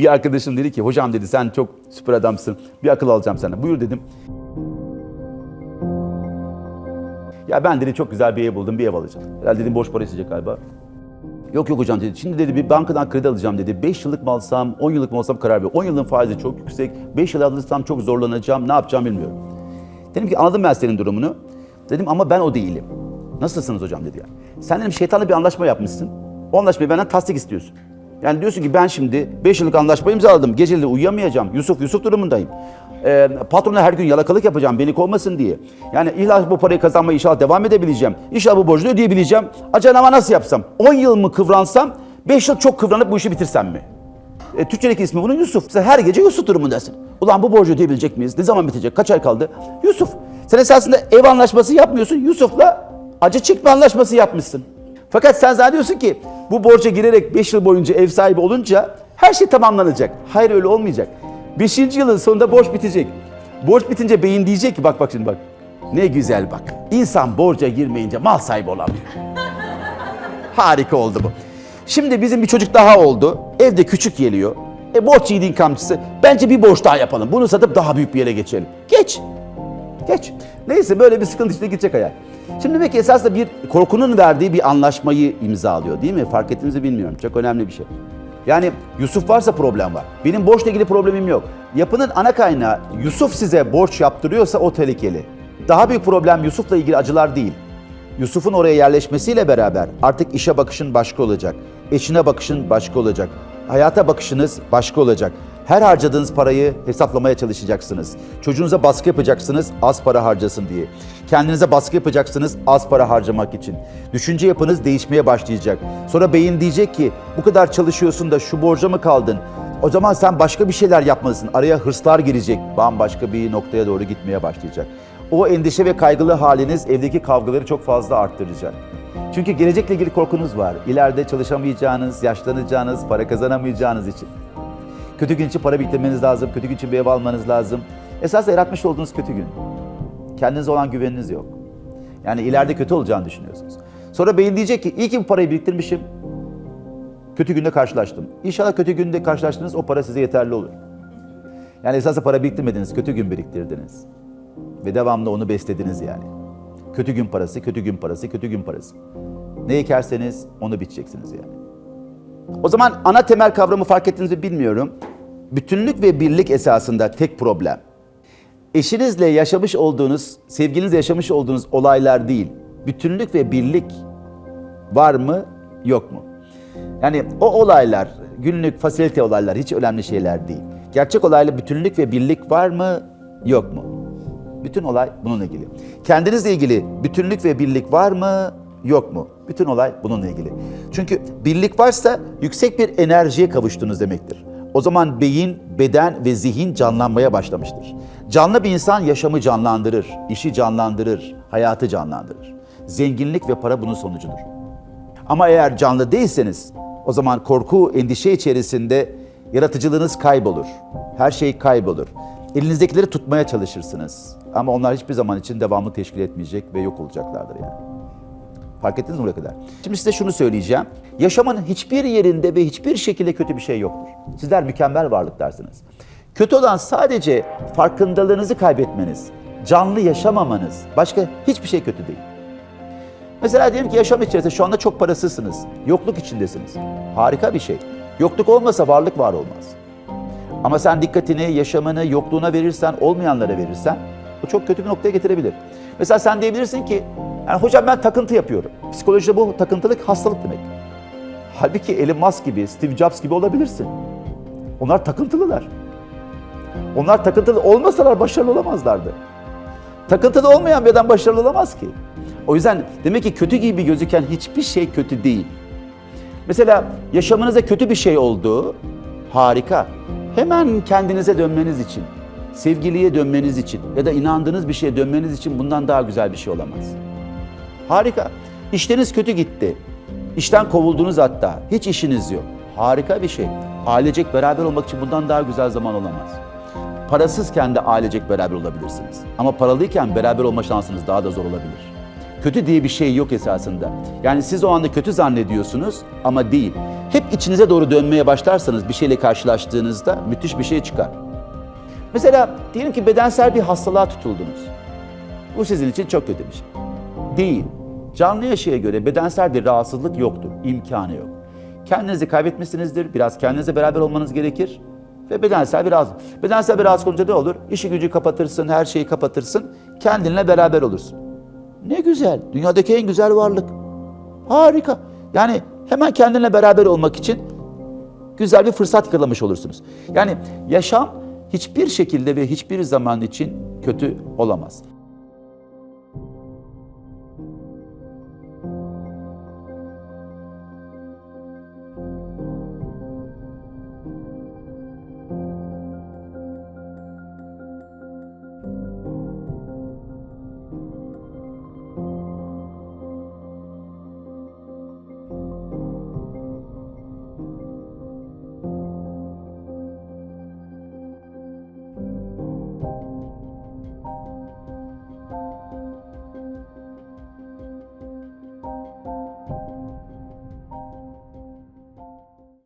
Bir arkadaşım dedi ki hocam dedi sen çok süper adamsın. Bir akıl alacağım senden. Buyur dedim. Ya ben dedi çok güzel bir ev buldum bir ev alacağım. Herhalde dedim borç para isteyecek galiba. Yok yok hocam dedi. Şimdi dedi bir bankadan kredi alacağım dedi. 5 yıllık mı alsam, 10 yıllık mı alsam karar ver. 10 yılın faizi çok yüksek. 5 yıl alırsam çok zorlanacağım. Ne yapacağım bilmiyorum. Dedim ki anladım ben senin durumunu. Dedim ama ben o değilim. Nasılsınız hocam dedi ya. Sen dedim şeytanla bir anlaşma yapmışsın. O anlaşmayı benden tasdik istiyorsun. Yani diyorsun ki ben şimdi 5 yıllık anlaşma imzaladım. Geceleri uyuyamayacağım. Yusuf Yusuf durumundayım. Ee, patrona her gün yalakalık yapacağım beni kovmasın diye. Yani illa bu parayı kazanmaya inşallah devam edebileceğim. İnşallah bu borcunu ödeyebileceğim. Acaba ama nasıl yapsam? 10 yıl mı kıvransam? 5 yıl çok kıvranıp bu işi bitirsem mi? E, Türkçedeki ismi bunun Yusuf. Sen her gece Yusuf durumundasın. Ulan bu borcu ödeyebilecek miyiz? Ne zaman bitecek? Kaç ay kaldı? Yusuf. Sen esasında ev anlaşması yapmıyorsun. Yusuf'la acı çekme anlaşması yapmışsın. Fakat sen zannediyorsun ki bu borca girerek 5 yıl boyunca ev sahibi olunca her şey tamamlanacak. Hayır öyle olmayacak. 5. yılın sonunda borç bitecek. Borç bitince beyin diyecek ki bak bak şimdi bak. Ne güzel bak. İnsan borca girmeyince mal sahibi olamıyor. Harika oldu bu. Şimdi bizim bir çocuk daha oldu. Evde küçük geliyor. E borç yiğidin kamçısı. Bence bir borç daha yapalım. Bunu satıp daha büyük bir yere geçelim. Geç. Geç. Neyse böyle bir sıkıntı içinde gidecek hayal. Şimdi demek ki esasında bir korkunun verdiği bir anlaşmayı imzalıyor değil mi? Fark ettiğinizi bilmiyorum. Çok önemli bir şey. Yani Yusuf varsa problem var. Benim borçla ilgili problemim yok. Yapının ana kaynağı Yusuf size borç yaptırıyorsa o tehlikeli. Daha büyük problem Yusuf'la ilgili acılar değil. Yusuf'un oraya yerleşmesiyle beraber artık işe bakışın başka olacak. Eşine bakışın başka olacak. Hayata bakışınız başka olacak. Her harcadığınız parayı hesaplamaya çalışacaksınız. Çocuğunuza baskı yapacaksınız az para harcasın diye. Kendinize baskı yapacaksınız az para harcamak için. Düşünce yapınız değişmeye başlayacak. Sonra beyin diyecek ki bu kadar çalışıyorsun da şu borca mı kaldın? O zaman sen başka bir şeyler yapmalısın. Araya hırslar girecek. Bambaşka bir noktaya doğru gitmeye başlayacak. O endişe ve kaygılı haliniz evdeki kavgaları çok fazla arttıracak. Çünkü gelecekle ilgili korkunuz var. İleride çalışamayacağınız, yaşlanacağınız, para kazanamayacağınız için. Kötü gün için para biriktirmeniz lazım, kötü gün için bir ev almanız lazım. Esas yaratmış olduğunuz kötü gün. Kendinize olan güveniniz yok. Yani ileride kötü olacağını düşünüyorsunuz. Sonra beyin diyecek ki iyi ki bu parayı biriktirmişim. Kötü günde karşılaştım. İnşallah kötü günde karşılaştınız o para size yeterli olur. Yani esasında para biriktirmediniz, kötü gün biriktirdiniz. Ve devamlı onu beslediniz yani. Kötü gün parası, kötü gün parası, kötü gün parası. Ne ekerseniz onu biteceksiniz yani. O zaman ana temel kavramı fark ettiğinizi bilmiyorum. Bütünlük ve birlik esasında tek problem. Eşinizle yaşamış olduğunuz, sevgilinizle yaşamış olduğunuz olaylar değil. Bütünlük ve birlik var mı, yok mu? Yani o olaylar, günlük fasilite olaylar hiç önemli şeyler değil. Gerçek olayla bütünlük ve birlik var mı, yok mu? Bütün olay bununla ilgili. Kendinizle ilgili bütünlük ve birlik var mı, yok mu? Bütün olay bununla ilgili. Çünkü birlik varsa yüksek bir enerjiye kavuştunuz demektir. O zaman beyin, beden ve zihin canlanmaya başlamıştır. Canlı bir insan yaşamı canlandırır, işi canlandırır, hayatı canlandırır. Zenginlik ve para bunun sonucudur. Ama eğer canlı değilseniz o zaman korku, endişe içerisinde yaratıcılığınız kaybolur. Her şey kaybolur. Elinizdekileri tutmaya çalışırsınız. Ama onlar hiçbir zaman için devamlı teşkil etmeyecek ve yok olacaklardır yani. Fark ettiniz mi buraya kadar? Şimdi size şunu söyleyeceğim. Yaşamın hiçbir yerinde ve hiçbir şekilde kötü bir şey yoktur. Sizler mükemmel varlıklarsınız. Kötü olan sadece farkındalığınızı kaybetmeniz, canlı yaşamamanız. Başka hiçbir şey kötü değil. Mesela diyelim ki yaşam içerisinde şu anda çok parasızsınız. Yokluk içindesiniz. Harika bir şey. Yokluk olmasa varlık var olmaz. Ama sen dikkatini, yaşamını yokluğuna verirsen, olmayanlara verirsen bu çok kötü bir noktaya getirebilir. Mesela sen diyebilirsin ki, yani hocam ben takıntı yapıyorum. Psikolojide bu takıntılık hastalık demek. Halbuki Elon Musk gibi, Steve Jobs gibi olabilirsin. Onlar takıntılılar. Onlar takıntılı olmasalar başarılı olamazlardı. Takıntılı olmayan bir adam başarılı olamaz ki. O yüzden demek ki kötü gibi gözüken hiçbir şey kötü değil. Mesela yaşamınıza kötü bir şey oldu, harika. Hemen kendinize dönmeniz için, sevgiliye dönmeniz için ya da inandığınız bir şeye dönmeniz için bundan daha güzel bir şey olamaz. Harika. İşleriniz kötü gitti. İşten kovuldunuz hatta. Hiç işiniz yok. Harika bir şey. Ailecek beraber olmak için bundan daha güzel zaman olamaz. Parasızken de ailecek beraber olabilirsiniz. Ama paralıyken beraber olma şansınız daha da zor olabilir. Kötü diye bir şey yok esasında. Yani siz o anda kötü zannediyorsunuz ama değil. Hep içinize doğru dönmeye başlarsanız bir şeyle karşılaştığınızda müthiş bir şey çıkar. Mesela diyelim ki bedensel bir hastalığa tutuldunuz. Bu sizin için çok kötü bir şey. Değil. Canlı yaşaya göre bedensel bir rahatsızlık yoktur. imkanı yok. Kendinizi kaybetmişsinizdir. Biraz kendinizle beraber olmanız gerekir. Ve bedensel bir rahatsızlık. Bedensel bir rahatsızlık olunca ne olur? İşi gücü kapatırsın, her şeyi kapatırsın. Kendinle beraber olursun. Ne güzel. Dünyadaki en güzel varlık. Harika. Yani hemen kendinle beraber olmak için güzel bir fırsat yakalamış olursunuz. Yani yaşam hiçbir şekilde ve hiçbir zaman için kötü olamaz.